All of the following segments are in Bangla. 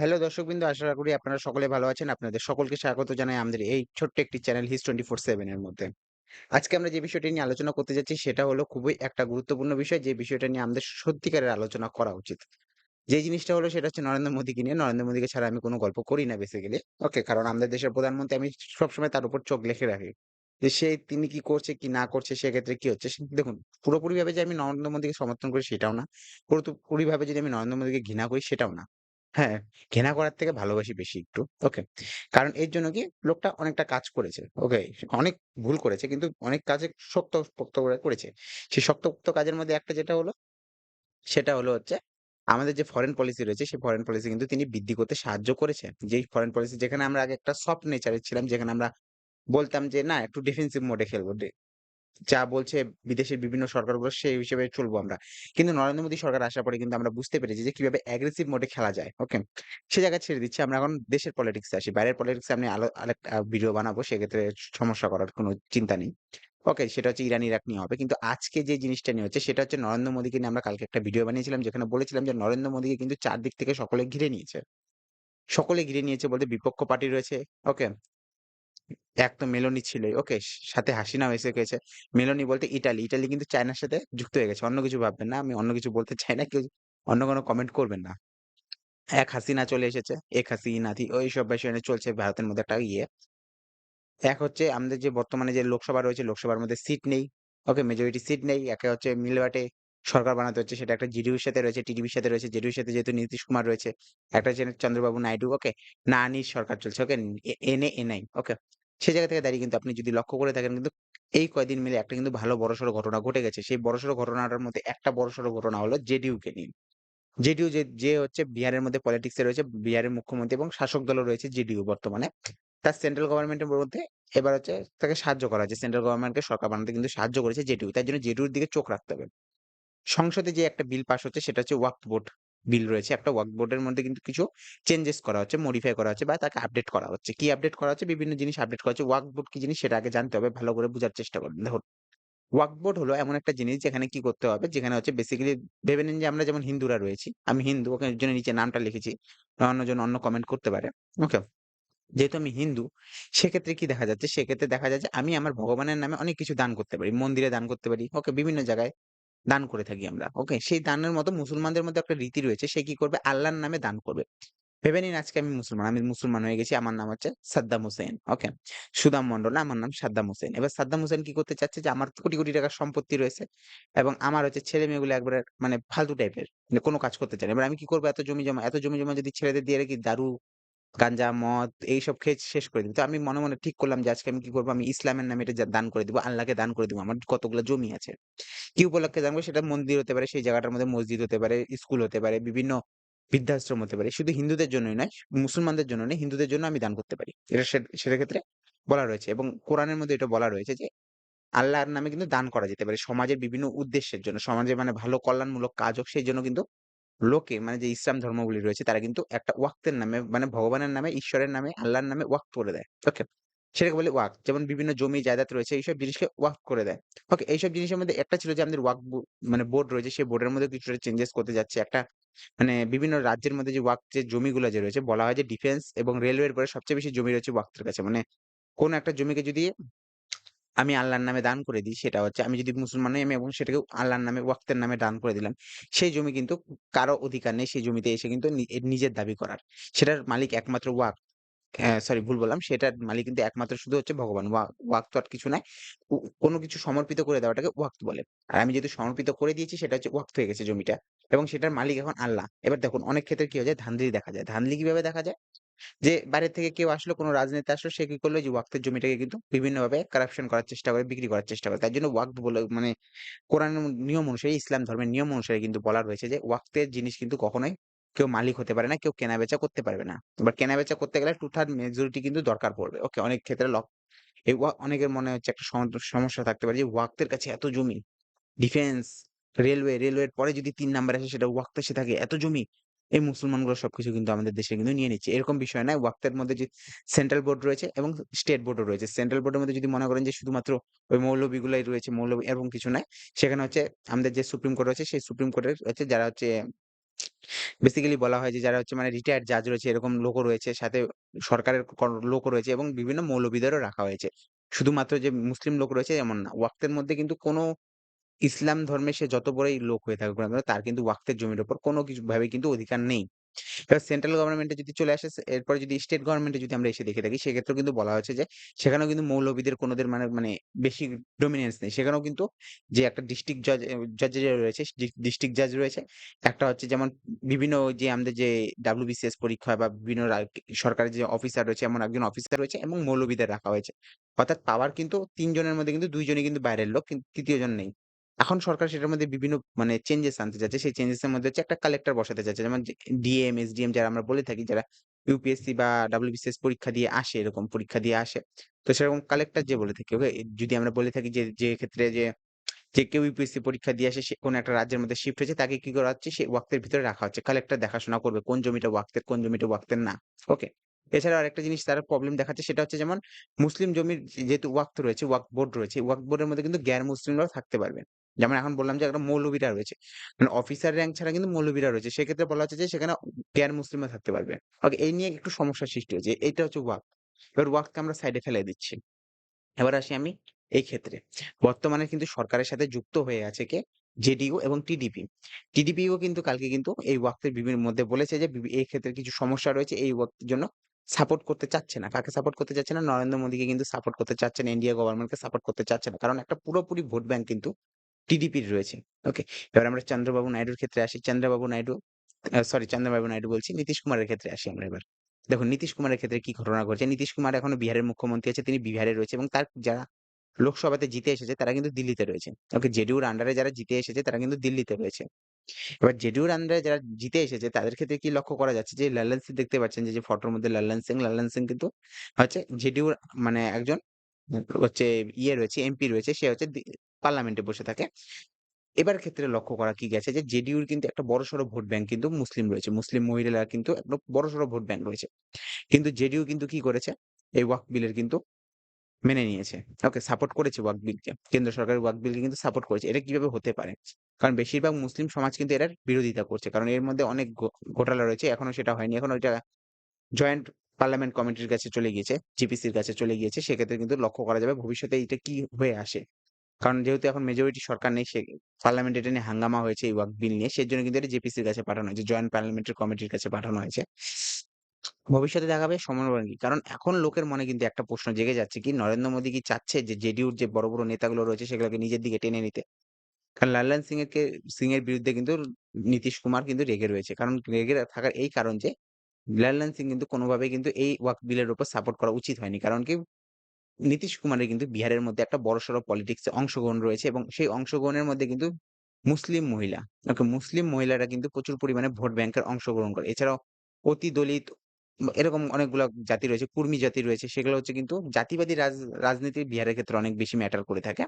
হ্যালো দর্শকবৃন্দ, আশা করি আপনারা সকলে ভালো আছেন। আপনাদের সকলকে স্বাগত জানাই আমাদের এই ছোট্ট একটি চ্যানেল হিস 24/7 এর মধ্যে। আজকে আমরা যে বিষয়টি নিয়ে আলোচনা করতে যাচ্ছি সেটা হলো খুবই একটা গুরুত্বপূর্ণ বিষয় যে বিষয়টা নিয়ে আমাদের সত্যিকারের আলোচনা করা উচিত। যে জিনিসটা হলো সেটা হচ্ছে নরেন্দ্র মোদীকে নিয়ে। নরেন্দ্র মোদীকে ছাড়া আমি কোনো গল্প করি না বেসিক্যালি। ওকে? কারণ আমাদের দেশের প্রধানমন্ত্রী আমি সবসময় তার উপর চোখ লেখে রাখি। যে সে তিনি কি করছে কি না করছে সেক্ষেত্রে কি হচ্ছে। দেখুন পুরোপুরিভাবে যে আমি নরেন্দ্র মোদীকে সমর্থন করি সেটাও না। পুরোপুরিভাবে যদি আমি নরেন্দ্র মোদীকে ঘৃণা করি সেটাও না। হ্যাঁ, ঘৃণা করার থেকে ভালোবাসি বেশি একটু। ওকে? কারণ এর জন্য কি লোকটা অনেকটা কাজ করেছে। ওকে? অনেক ভুল করেছে কিন্তু অনেক কাজে শক্ত পোক্ত করে করেছে। সেই শক্ত-পোক্ত কাজের মধ্যে একটা যেটা হলো, সেটা হলো হচ্ছে আমাদের যে ফরেন পলিসি রয়েছে সেই ফরেন পলিসি কিন্তু তিনি বৃদ্ধি করতে সাহায্য করেছে। যেই ফরেন পলিসি যেখানে আমরা আগে একটা সফট নেচার ছিলাম যেখানে আমরা বলতাম যে না একটু ডিফেন্সিভ মোড খেলব। যা বলছে বিদেশের বিভিন্ন সরকারগুলো সেই হিসেবে চলবো আমরা। কিন্তু নরেন্দ্র মোদী সরকার আসার পরে কিন্তু আমরা বুঝতে পেরেছি যে কীভাবে অ্যাগ্রেসিভ মোডে খেলা যায়। ওকে? সে জায়গায় ছেড়ে দিচ্ছি। আমরা এখন দেশের পলিটিক্স আসি। বাইরের পলিটিক্স আমি আলো আরেকটা ভিডিও বানাবো। সেক্ষেত্রে সমস্যা করার কোনো চিন্তা নেই। ওকে? সেটা হচ্ছে ইরান ইরাক নিয়ে হবে। কিন্তু আজকে যে জিনিসটা নিয়ে হচ্ছে, সেটা হচ্ছে নরেন্দ্র মোদীকে নিয়ে আমরা কালকে একটা ভিডিও বানিয়েছিলাম, যেখানে বলেছিলাম যে নরেন্দ্র মোদিকে কিন্তু চারদিক থেকে সকলে ঘিরে নিয়েছে। সকলে ঘিরে নিয়েছে বলতে বিপক্ষ পার্টি রয়েছে। ওকে? এক তো মেলোনি ছিলই। ওকে? সাথে হাসিনাও এসে গেছে। মেলোনি বলতে ইটালি। ইটালি কিন্তু চায়নার সাথে যুক্ত হয়ে গেছে। অন্য কিছু ভাববেন না। আমি অন্য কিছু বলতে চাই না। কেউ অন্য কোনো কমেন্ট করবেন না। এক হাসিনা চলে এসেছে। এক হাসিনা থি ওইসব বিষয় চলছে ভারতের মধ্যে একটা ইয়ে। এক হচ্ছে আমাদের যে বর্তমানে যে লোকসভা রয়েছে লোকসভার মধ্যে সিট নেই। ওকে? মেজরিটি সিট নেই। একে হচ্ছে মিলবাটে সরকার বানাতে হচ্ছে সেটা একটা জিডিইউর সাথে রয়েছে, টিডিপির সাথে রয়েছে। জেডিইউর সাথে যেহেতু নীতিশ কুমার রয়েছে। একটা হচ্ছে চন্দ্রবাবু নাইডু। ওকে? নানির সরকার চলছে। Okay? A NA NI. Okay? সেই জায়গা থেকে দাঁড়িয়ে কিন্তু আপনি যদি লক্ষ্য করে থাকেন কিন্তু এই কয়দিন মিলে একটা কিন্তু ভালো বড়সড় ঘটনা ঘটে গেছে। সেই বড়সড় ঘটনাটার মধ্যে একটা বড়সড় ঘটনা হলো জেডিইউকে নিয়ে। জেডিইউ যে যে হচ্ছে বিহারের মধ্যে পলিটিক্স রয়েছে, বিহারের মুখ্যমন্ত্রী এবং শাসক দলও রয়েছে জেডিইউ বর্তমানে। তার সেন্ট্রাল গভর্নমেন্ট এর মধ্যে এবার হচ্ছে তাকে সাহায্য করা হয়েছে। সেন্ট্রাল গভর্নমেন্টকে সরকার বানাতে কিন্তু সাহায্য করেছে জেডিইউ। তার জন্য জেডিইউর দিকে চোখ রাখতে হবে। সংসদে যে একটা বিল পাস হচ্ছে সেটা হচ্ছে ওয়াকফ বোর্ড বিল রয়েছে। একটা ওয়াকফ বোর্ডের মধ্যে কিন্তু কিছু চেঞ্জেস করা হচ্ছে, মডিফাই করা হচ্ছে বা তাকে আপডেট করা হচ্ছে। কি আপডেট করা হচ্ছে? বিভিন্ন জিনিস আপডেট করা হচ্ছে। ওয়াকফ বোর্ড কি জিনিস সেটা আগে জানতে হবে। ভালো করে বোঝার চেষ্টা করবেন। দেখুন, ওয়াকফ বোর্ড হলো এমন একটা জিনিস যেখানে কি করতে হবে? যেখানে হচ্ছে বেসিক্যালি ভেবে নিন যে আমরা যেমন হিন্দুরা রয়েছি। আমি হিন্দু ওকে জন্য নিচে নামটা লিখেছি। অন্যজন অন্য কমেন্ট করতে পারে। ওকে? যেহেতু আমি হিন্দু সেক্ষেত্রে কি দেখা যাচ্ছে? সেক্ষেত্রে দেখা যাচ্ছে আমি আমার ভগবানের নামে অনেক কিছু দান করতে পারি। মন্দিরে দান করতে পারি। ওকে? বিভিন্ন জায়গায় দান করে থাকি আমরা। ওকে? সেই দানের মতো মুসলমানদের মধ্যে একটা রীতি রয়েছে। সে কি করবে? আল্লাহর নামে দান করবে। ভেবে নিন আজকে আমি মুসলমান। আমি মুসলমান হয়ে গেছি। আমার নাম হচ্ছে সাদ্দাম হোসেন। ওকে? সুদাম মন্ডল আমার নাম সাদ্দাম হোসেন। এবার সাদ্দাম হোসেন কি করতে চাচ্ছে যে আমার কোটি, কোটি টাকার সম্পত্তি রয়েছে এবং আমার হচ্ছে ছেলে-মেয়েগুলো একবারে মানে ফালতু টাইপের। মানে কোন কাজ করতে চায় না। এবার আমি কি করব এত জমি-জমা এত জমি-জমা যদি ছেলেদের দিয়ে রাখি দারু, গাঞ্জা, মদ এইসব খেয়ে শেষ করে দিবে। তো আমি মনে, মনে ঠিক করলাম যে আজকে আমি কি করব? আমি ইসলামের নামে এটা দান করে দিব। আল্লাহকে দান করে দিব। আমার কতগুলো জমি আছে। কি উপলক্ষে জানব? সেটা মন্দির হতে পারে, সেই জায়গাটার মধ্যে মসজিদ হতে পারে, স্কুল হতে পারে, বিভিন্ন বৃদ্ধাশ্রম হতে পারে। শুধু হিন্দুদের জন্যই নয়, মুসলমানদের জন্য নয়, হিন্দুদের জন্য আমি দান করতে পারি। এটা সে সেটার ক্ষেত্রে বলা রয়েছে এবং কোরআনের মধ্যে এটা বলা রয়েছে যে আল্লাহর নামে কিন্তু দান করা যেতে পারে। সমাজের বিভিন্ন উদ্দেশ্যের জন্য। সমাজে মানে ভালো কল্যাণমূলক কাজ হোক সেই জন্য কিন্তু লোকে মানে যে ইসলাম ধর্মগুলি রয়েছে তারা কিন্তু একটা ওয়াক্তের নামে মানে ভগবানের নামে, ঈশ্বরের নামে, আল্লাহর নামে ওয়াক্ত করে দেয়। ওকে? সেটাকে বলে ওয়াক যেমন বিভিন্ন জমি জায়দাত রয়েছে এইসব জিনিসকে ওয়াক করে দেয়। ওকে? এইসব জিনিসের মধ্যে একটা ছিল যে আমাদের ওয়াক মানে বোর্ড রয়েছে সেই বোর্ডের মধ্যে কিছুটা চেঞ্জেস করতে যাচ্ছে। একটা মানে বিভিন্ন রাজ্যের মধ্যে যে ওয়াক যে জমিগুলো যে রয়েছে বলা হয় যে ডিফেন্স এবং রেলওয়ের পরে সবচেয়ে বেশি জমি রয়েছে ওয়াকফের কাছে। মানে কোন একটা জমিকে যদি আমি আল্লাহর নামে দান করে দিই সেটা হচ্ছে আমি যদি মুসলমান হই আমি এবং সেটাকে আল্লাহর নামে ওয়াক্তের নামে দান করে দিলাম। সেই জমি কিন্তু কারও অধিকার নেই সেই জমিতে এসে কিন্তু নিজের দাবি করার। সেটার মালিক একমাত্র ওয়াকফ হ্যাঁ, সরি ভুল বললাম। সেটার মালিক কিন্তু একমাত্র শুধু হচ্ছে ভগবান। ওয়া ওয়াক্ফ তো আর কিছু নাই। কোনো কিছু সমর্পিত করে দেওয়াটাকে ওয়াক্ফ বলে। আর আমি যেহেতু সমর্পিত করে দিয়েছি সেটা হচ্ছে ওয়াক্ফ হয়ে গেছে জমিটা। এবং সেটার মালিক এখন আল্লাহ। এবার দেখুন অনেক ক্ষেত্রে কি হয়ে যায় ধান্দালি দেখা যায়। ধান্দালি কীভাবে দেখা যায়? যে বাইরে থেকে কেউ আসলো, কোনো রাজনেতা আসলো সে কি করল? যে ওয়াক্ফের জমিটাকে কিন্তু বিভিন্নভাবে কারাপশন করার চেষ্টা করে, বিক্রি করার চেষ্টা করে। তার জন্য ওয়াক্ফ বলে মানে কোরআনের নিয়ম অনুসারে ইসলাম ধর্মের নিয়ম অনুসারে কিন্তু বলা রয়েছে যে ওয়াক্ফের জিনিস কিন্তু কখনোই কেউ মালিক হতে পারে না, কেউ কেনা-বেচা করতে পারবে না। এবার কেনা-বেচা করতে গেলে 2/3 মেজরিটি কিন্তু দরকার পড়বে। ওকে? অনেক ক্ষেত্রে লক এই অনেকের মনে হচ্ছে একটা সমস্যা থাকতে পারে যে ওয়াক্ফের কাছে এত জমি, ডিফেন্স, রেলওয়ে, রেলওয়ের পরে যদি তিন নাম্বার আসে সেটা ওয়াক্ফ সে থাকে এত জমি। এই মুসলমানগুলো সবকিছু কিন্তু আমাদের দেশে কিন্তু নিয়ে নিচ্ছে। এরকম বিষয় নয়। ওয়াক্তের মধ্যে যে সেন্ট্রাল বোর্ড রয়েছে এবং স্টেট বোর্ডও রয়েছে। সেন্ট্রাল বোর্ডের মধ্যে যদি মনে করেন যে শুধুমাত্র ওই মৌলবিগুলাই রয়েছে, মৌলবি এরকম কিছু নাই। সেখানে হচ্ছে আমাদের যে সুপ্রিম কোর্ট রয়েছে সেই সুপ্রিম কোর্টের হচ্ছে যারা হচ্ছে বেসিক্যালি বলা হয় যে যারা হচ্ছে মানে রিটায়ার্ড জাজ রয়েছে এরকম লোকও রয়েছে, সাথে সরকারের কর লোকও রয়েছে এবং বিভিন্ন মৌলবিদেরও রাখা হয়েছে। শুধুমাত্র যে মুসলিম লোক রয়েছে এমন না। ওয়াক্তের মধ্যে কিন্তু কোনো ইসলাম ধর্মে সে যত বড়ই লোক হয়ে থাকুক না তার কিন্তু ওয়াক্তের জমির উপর কোনো কিছু ভাবে কিন্তু অধিকার নেই। এবার সেন্ট্রাল গভর্নমেন্ট যদি চলে আসে এরপরে যদি স্টেট গভর্নমেন্ট যদি আমরা এসে দেখে থাকি, সেক্ষেত্রেও কিন্তু বলা হয়েছে যে, সেখানেও কিন্তু মৌলবিদের কোনোদের মানে মানে বেশি ডমিন্যান্স নেই। সেখানেও কিন্তু যে একটা ডিস্ট্রিক্ট জজ জজ রয়েছে ডিস্ট্রিক্ট জাজ রয়েছে। একটা হচ্ছে যেমন বিভিন্ন যে আমাদের যে WBCS পরীক্ষা বা বিভিন্ন সরকারের যে অফিসার রয়েছে, এমন একজন অফিসার রয়েছে এবং মৌলবিদের রাখা হয়েছে। অর্থাৎ পাওয়ার কিন্তু তিনজনের মধ্যে কিন্তু ২ জনই কিন্তু বাইরের লোক, কিন্তু ৩য় জন নেই। এখন সরকার সেটার মধ্যে বিভিন্ন মানে চেঞ্জেস আনতে চাচ্ছে। সেই চেঞ্জেস এর মধ্যে হচ্ছে একটা কালেক্টর বসাতে চাচ্ছে। যেমন ডিএম, এসডিএম যারা আমরা বলে থাকি যারা ইউপিএসসি বা WBCS পরীক্ষা দিয়ে আসে, এরকম পরীক্ষা দিয়ে আসে। তো সেরকম কালেক্টর যে বলে থাকি, ওকে? যদি আমরা বলে থাকি যে, যে ক্ষেত্রে যে, যে কেউ ইউপিএসসি পরীক্ষা দিয়ে আসে সে কোন একটা রাজ্যের মধ্যে শিফট হয়েছে তাকে কি করা হচ্ছে? সে ওয়াক্তের ভিতরে রাখা হচ্ছে। কালেক্টর দেখাশোনা করবে কোন জমিটা ওয়াক্তের, কোন জমিটা ওয়াক্তের না। ওকে? এছাড়াও আরেকটা জিনিস তারা প্রবলেম দেখাচ্ছে সেটা হচ্ছে যেমন মুসলিম জমির যেহেতু ওয়াক্ত রয়েছে, ওয়াক্ফ বোর্ড রয়েছে, ওয়াক্ফ বোর্ডের মধ্যে কিন্তু গ্যার মুসলিমরাও থাকতে পারবে। যেমন এখন বললাম যে একটা মৌলবীরা রয়েছে। মানে অফিসার র্যাঙ্ক ছাড়া কিন্তু মৌলবীরা রয়েছে। সেক্ষেত্রে বলা হচ্ছে যে সেখানে গ্যার মুসলিমও থাকতে পারবে। ওকে? এই নিয়ে একটু সমস্যার সৃষ্টি হয়েছে। এইটা হচ্ছে ওয়াক এবার ওয়াক্ফকে আমরা সাইডে ফেলে দিচ্ছি। এবার আসি আমি এই ক্ষেত্রে। বর্তমানে কিন্তু সরকারের সাথে যুক্ত হয়ে আছে কে? জেডিইউ এবং টিডিপি। টিডিপিও কিন্তু কালকে কিন্তু এই ওয়াক্ফের বিভিন্ন মধ্যে বলেছে যে এই ক্ষেত্রে কিছু সমস্যা রয়েছে এই জন্য সাপোর্ট করতে চাচ্ছে না। কাকে সাপোর্ট করতে চাচ্ছে না? নরেন্দ্র মোদীকে কিন্তু সাপোর্ট করতে চাচ্ছে না। ইন্ডিয়া গভর্নমেন্টকে সাপোর্ট করতে চাচ্ছে না। কারণ একটা পুরোপুরি ভোট ব্যাংক কিন্তু টিডিপির রয়েছে। ওকে? এবার আমরা চন্দ্রবাবু নাইডুর ক্ষেত্রে আসি। চন্দ্রবাবু নাইডু সরি চন্দ্রবাবু নাইডু বলছি। নীতিশ কুমারের ক্ষেত্রে আসি আমরা এবার। দেখুন নীতিশ কুমারের ক্ষেত্রে কি ঘটনা ঘটছে? নীতিশ কুমার এখনও বিহারের মুখ্যমন্ত্রী আছে। তিনি বিহারে রয়েছে এবং তার যারা লোকসভাতে জিতে এসেছে তারা কিন্তু দিল্লিতে রয়েছে। ওকে? জেডিইউর আন্ডারে যারা জিতে এসেছে তারা কিন্তু দিল্লিতে রয়েছে। এবার জেডিইউর আন্ডারে যারা জিতে এসেছে তাদের ক্ষেত্রে কি লক্ষ্য করা যাচ্ছে যে লাল্লান সিং দেখতে পাচ্ছেন যে, ফটোর মধ্যে লাল্লান সিং, লাল্লান সিং কিন্তু হচ্ছে জেডিইউর মানে একজন হচ্ছে ইয়ে রয়েছে এমপি রয়েছে। সে হচ্ছে পার্লামেন্টে বসে থাকে। এবার ক্ষেত্রে লক্ষ্য করা কি গেছে যে, জেডিইউর কিন্তু একটা বড়সড় ভোট ব্যাংক কিন্তু মুসলিম রয়েছে। মুসলিম মহিলারা কিন্তু একটা বড়সড় ভোট ব্যাংক রয়েছে। কিন্তু জেডিইউ কিন্তু কি করেছে? এই ওয়াকফ বিলের কিন্তু মেনে নিয়েছে। ওকে? সাপোর্ট করেছে ওয়াকফ বিলকে। কেন্দ্র সরকারের ওয়াকফ বিলকে কিন্তু সাপোর্ট করেছে। এটা কীভাবে হতে পারে? কারণ বেশিরভাগ মুসলিম সমাজ কিন্তু এটার বিরোধিতা করছে। কারণ এর মধ্যে অনেক ঘোটালা রয়েছে। এখনও সেটা হয়নি। এখনও এটা জয়েন্ট পার্লামেন্ট কমিটির কাছে চলে গিয়েছে, জিপিসির কাছে চলে গিয়েছে। সেক্ষেত্রে কিন্তু লক্ষ্য করা যাবে ভবিষ্যতে এটা কি হয়ে আসে। কারণ যেহেতু এখন মেজরিটি সরকার নেই সে পার্লামেন্টে এটা নিয়ে হাঙ্গামা হয়েছে এই ওয়াকফ বিল নিয়ে। সেজন্য কিন্তু এটা জেপিসির কাছে পাঠানো হয়েছে। জয়েন্ট পার্লামেন্টারি কমিটির কাছে পাঠানো হয়েছে। ভবিষ্যতে দেখা যাবে সমন্বয় কারণ এখন লোকের মনে কিন্তু একটা প্রশ্ন জেগে যাচ্ছে কি নরেন্দ্র মোদি কি চাচ্ছে যে জেডিইউর যে বড়, বড় নেতাগুলো রয়েছে সেগুলোকে নিজের দিকে টেনে নিতে? কারণ লাল্লান সিং এরকে সিং এর বিরুদ্ধে কিন্তু নীতিশ কুমার কিন্তু রেগে রয়েছে। কারণ রেগে থাকার এই কারণ যে লাল্লান কিন্তু কোনোভাবেই কিন্তু এই ওয়াকফ বিলের উপর সাপোর্ট করা উচিত হয়নি। কারণ কি? নীতিশ কুমারের কিন্তু বিহারের মধ্যে একটা বড়সড় পলিটিক্স এ অংশগ্রহণ রয়েছে এবং সেই অংশগ্রহণের মধ্যে কিন্তু মুসলিম মহিলা, ওকে? মুসলিম মহিলারা কিন্তু প্রচুর পরিমাণে ভোট ব্যাংকের অংশগ্রহণ করে। এছাড়াও অতি দলিত এরকম অনেকগুলা জাতি রয়েছে, কুর্মী জাতি রয়েছে। সেগুলো হচ্ছে কিন্তু জাতিবাদী রাজ রাজনীতি বিহারের ক্ষেত্রে অনেক বেশি ম্যাটার করে থাকে।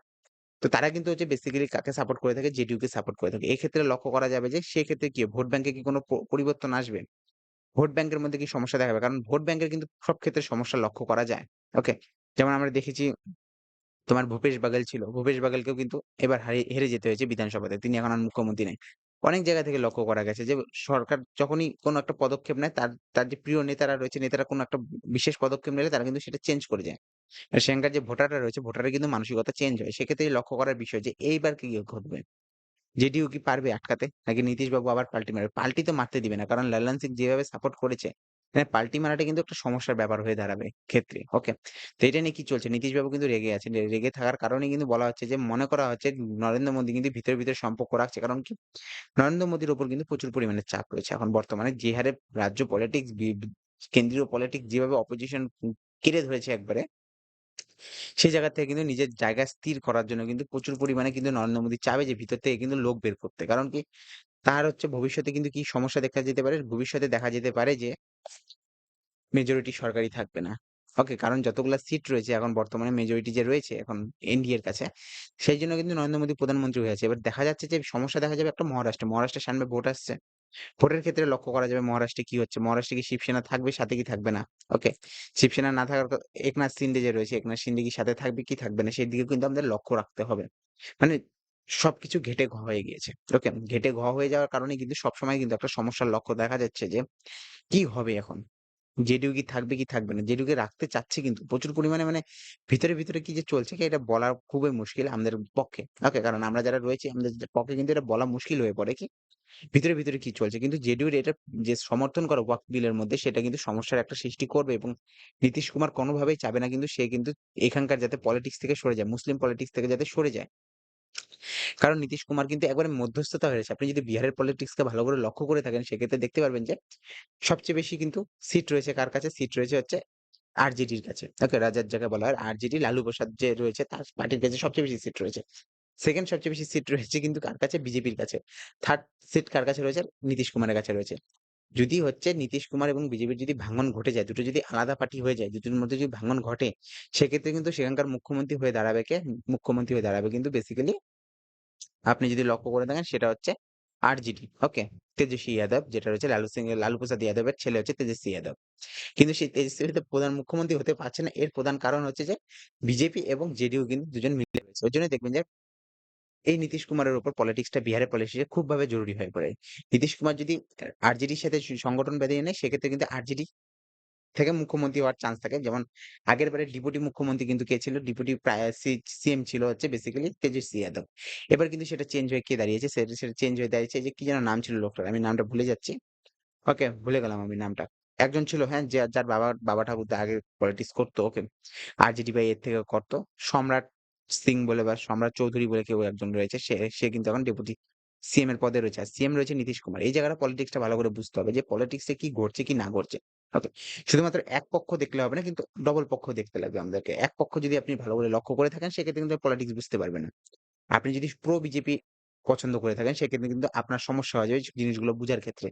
তো তারা কিন্তু হচ্ছে বেসিক্যালি কাকে সাপোর্ট করে থাকে? জেডিইউকে সাপোর্ট করে থাকে। এক্ষেত্রে লক্ষ্য করা যাবে যে সেক্ষেত্রে কি ভোট ব্যাংকে কি কোনো পরিবর্তন আসবে? ভোট ব্যাংকের মধ্যে কি সমস্যা দেখাবে? কারণ ভোট ব্যাংকের কিন্তু সব ক্ষেত্রে সমস্যা লক্ষ্য করা যায়। ওকে? যেমন আমরা দেখেছি তোমার ভূপেশ বাঘেল ছিল। ভূপেশ বাঘেলকেও কিন্তু এবার হারি হেরে যেতে হয়েছে বিধানসভাতে। তিনি এখন আর মুখ্যমন্ত্রী নেই। অনেক জায়গা থেকে লক্ষ্য করা গেছে যে সরকার যখনই কোনো একটা পদক্ষেপ নেয় তার, তার যে প্রিয় নেতারা রয়েছে নেতারা কোনো একটা বিশেষ পদক্ষেপ নিলে তারা কিন্তু সেটা চেঞ্জ করে যায়। আর সেখানকার যে ভোটাররা রয়েছে ভোটারের কিন্তু মানসিকতা চেঞ্জ হয়। সেক্ষেত্রে লক্ষ্য করার বিষয় যে এইবার কি ঘটবে? জেডিইউ কি পারবে আটকাতে? নাকি নীতিশবাবু আবার পাল্টি মারবে? পাল্টি তো মারতে দিবে না। কারণ লালন সিং যেভাবে সাপোর্ট করেছে, হ্যাঁ, পাল্টি মারাটা কিন্তু একটা সমস্যার ব্যাপার হয়ে দাঁড়াবে ক্ষেত্রে। ওকে? তো এটা নিয়ে কি চলছে? নীতিশবাবু কিন্তু রেগে আছেন। রেগে থাকার কারণে কিন্তু বলা হচ্ছে যে মনে করা হচ্ছে নরেন্দ্র মোদি কিন্তু ভিতরে, ভিতরে সম্পর্ক রাখছে। কারণ কি? নরেন্দ্র মোদির উপর কিন্তু প্রচুর পরিমাণে চাপ রয়েছে। এখন বর্তমানে যে হারে রাজ্য পলিটিক্স কেন্দ্রীয় পলিটিক্স যেভাবে অপোজিশন কেড়ে ধরেছে একবারে সেই জায়গা থেকে কিন্তু নিজের জায়গা স্থির করার জন্য কিন্তু প্রচুর পরিমাণে কিন্তু নরেন্দ্র মোদি চাবে যে ভিতর থেকে কিন্তু লোক বের করতে। কারণ কি? তার হচ্ছে ভবিষ্যতে কিন্তু কি সমস্যা দেখা যেতে পারে? ভবিষ্যতে দেখা যেতে পারে যে মেজরিটি সরকারি থাকবে না। ওকে? কারণ যতগুলা সিট রয়েছে এখন বর্তমানে মেজরিটি যে রয়েছে এখন এনডিএ এর কাছে, সেই জন্য কিন্তু নরেন্দ্র মোদী প্রধানমন্ত্রী হয়েছে। এবার দেখা যাচ্ছে যে সমস্যা দেখা যাবে একটা মহারাষ্ট্রে। মহারাষ্ট্রের সামনে ভোট আসছে। ভোটের ক্ষেত্রে লক্ষ্য করা যাবে মহারাষ্ট্রে কি হচ্ছে? মহারাষ্ট্রে কি শিবসেনা থাকবে, সাথে কি থাকবে না? ওকে? শিবসেনা না থাকার একনাথ সিন্ডে যে রয়েছে, একনাথ সিন্ডে কি সাথে থাকবে কি থাকবে না? সেই দিকে কিন্তু আমাদের লক্ষ্য রাখতে হবে। মানে সবকিছু ঘেটে ঘ হয়ে গিয়েছে। ওকে? ঘেটে ঘ হয়ে যাওয়ার কারণে কিন্তু সবসময় কিন্তু একটা সমস্যার লক্ষ্য দেখা যাচ্ছে যে, কি হবে এখন? জেডিইউ কি থাকবে কি থাকবে না? জেডিইউকে রাখতে চাচ্ছে কিন্তু প্রচুর পরিমাণে মানে ভিতরে, ভিতরে কি যে চলছে কি এটা বলা খুবই মুশকিল আমাদের পক্ষে। ওকে? কারণ আমরা যারা রয়েছি আমাদের পক্ষে কিন্তু এটা বলা মুশকিল হয়ে পড়ে কি ভিতরে, ভিতরে কি চলছে? কিন্তু জেডিইউর এটা যে সমর্থন করে ওয়াকফ বিলের মধ্যে সেটা কিন্তু সমস্যার একটা সৃষ্টি করবে এবং নীতিশ কুমার কোনোভাবেই চাবে না কিন্তু সে কিন্তু এখানকার যাতে পলিটিক্স থেকে সরে যায়। মুসলিম পলিটিক্স থেকে যাতে সরে যায়। কারণ নীতিশ কুমার কিন্তু একবারে মধ্যস্থতা হয়েছে। আপনি যদি বিহারের পলিটিক্সকে ভালো করে লক্ষ্য করে থাকেন সেক্ষেত্রে দেখতে পারবেন যে সবচেয়ে বেশি কিন্তু সিট রয়েছে কার কাছে? সিট রয়েছে হচ্ছে আরজেডির কাছে। ওকে? রাজার যাকে বলা হয় আরজেডি লালু প্রসাদ যে রয়েছে তার পার্টির কাছে সবচেয়ে বেশি সিট রয়েছে। 2nd সবচেয়ে বেশি সিট রয়েছে কিন্তু কার কাছে? বিজেপির কাছে। থার্ড সিট কার কাছে রয়েছে? নীতিশ কুমারের কাছে রয়েছে। যদি হচ্ছে নীতিশ কুমার এবং বিজেপির যদি ভাঙন ঘটে যায়, দুটো যদি আলাদা পার্টি হয়ে যায়, দুটোর মধ্যে যদি ভাঙন ঘটে, সেক্ষেত্রে কিন্তু সেখানকার মুখ্যমন্ত্রী হয়ে দাঁড়াবে কে? মুখ্যমন্ত্রী হয়ে দাঁড়াবে কিন্তু বেসিক্যালি আপনি যদি লক্ষ্য করে থাকেন সেটা হচ্ছে আরজেডি। ওকে? তেজস্বী যাদব, যেটা রয়েছে লালু সিং, লালু প্রসাদ যাদবের ছেলে হচ্ছে তেজস্বী যাদব। কিন্তু সেই তেজস্বী প্রধান মুখ্যমন্ত্রী হতে পারছে না। এর প্রধান কারণ হচ্ছে যে, বিজেপি এবং জেডিইউ কিন্তু দুজন মিলে রয়েছে। ওইজন্যই দেখবেন যে, এই নীতিশ কুমারের উপর পলিটিক্সটা বিহারের পলিটিক্সে খুবভাবে জরুরি হয়ে পড়ে। নীতিশ কুমার যদি আরজেডির সাথে সংগঠন বেঁধে নেয় সেক্ষেত্রে কিন্তু আরজেডি থেকে মুখ্যমন্ত্রী হওয়ার চান্স থাকে। যেমন আগের বারে ডেপুটি মুখ্যমন্ত্রী কিন্তু কে ছিল? ডেপুটি সিএম ছিল হচ্ছে বেসিক্যালি তেজস্বী যাদব। এবার কিন্তু সেটা চেঞ্জ হয়ে কে দাঁড়িয়েছে? সেটা সেটা চেঞ্জ হয়ে দাঁড়িয়েছে যে কি যেন নাম ছিল লোকটার? আমি নামটা ভুলে যাচ্ছি। ওকে, ভুলে গেলাম আমি নামটা। একজন ছিল হ্যাঁ, যে যার বাবা বাবা ঠাকুরদা আগে পলিটিক্স করতো। ওকে। আরজেডি ভাই এর থেকে করতো। সম্রাট সিং বলে বা সম্রাট চৌধুরী বলে কেউ একজন রয়েছে। সে সে কিন্তু এখন ডেপুটি সিএম এর পদে রয়েছে। আর সিএম রয়েছে নীতিশ কুমার। এই জায়গাটা পলিটিক্সটা ভালো করে বুঝতে হবে যে পলিটিক্সে কি ঘটছে, কি না ঘটছে। ওকে। শুধুমাত্র এক পক্ষ দেখলে হবে না, কিন্তু ডবল পক্ষ দেখতে লাগবে আমাদেরকে। এক পক্ষ যদি আপনি ভালো করে লক্ষ্য করে থাকেন, সেক্ষেত্রে কিন্তু পলিটিক্স বুঝতে পারবেন না। আপনি যদি প্রো বিজেপি পছন্দ করে থাকেন, সেক্ষেত্রে কিন্তু আপনার সমস্যা হয়ে যাবে জিনিসগুলো বুঝার ক্ষেত্রে।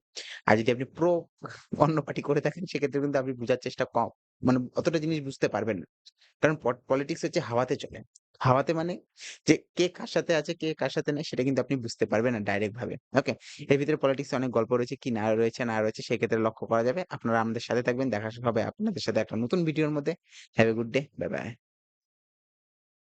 আর যদি আপনি প্রো অন্য পার্টি করে থাকেন, সেক্ষেত্রে কিন্তু আপনি বুঝার চেষ্টা কম মানে অতটা জিনিস বুঝতে পারবেন না। কারণ পলিটিক্স হচ্ছে হাওয়াতে চলে। হাওয়াতে মানে যে কে কার সাথে আছে, কে কার সাথে নেই সেটা কিন্তু আপনি বুঝতে পারবেন না ডাইরেক্ট ভাবে। ওকে? এর ভিতরে পলিটিক্সে অনেক গল্প রয়েছে, কি না রয়েছে না রয়েছে সেক্ষেত্রে লক্ষ্য করা যাবে। আপনারা আমাদের সাথে থাকবেন। দেখা হবে আপনাদের সাথে একটা নতুন ভিডিওর মধ্যে। Have a good day. Bye, bye.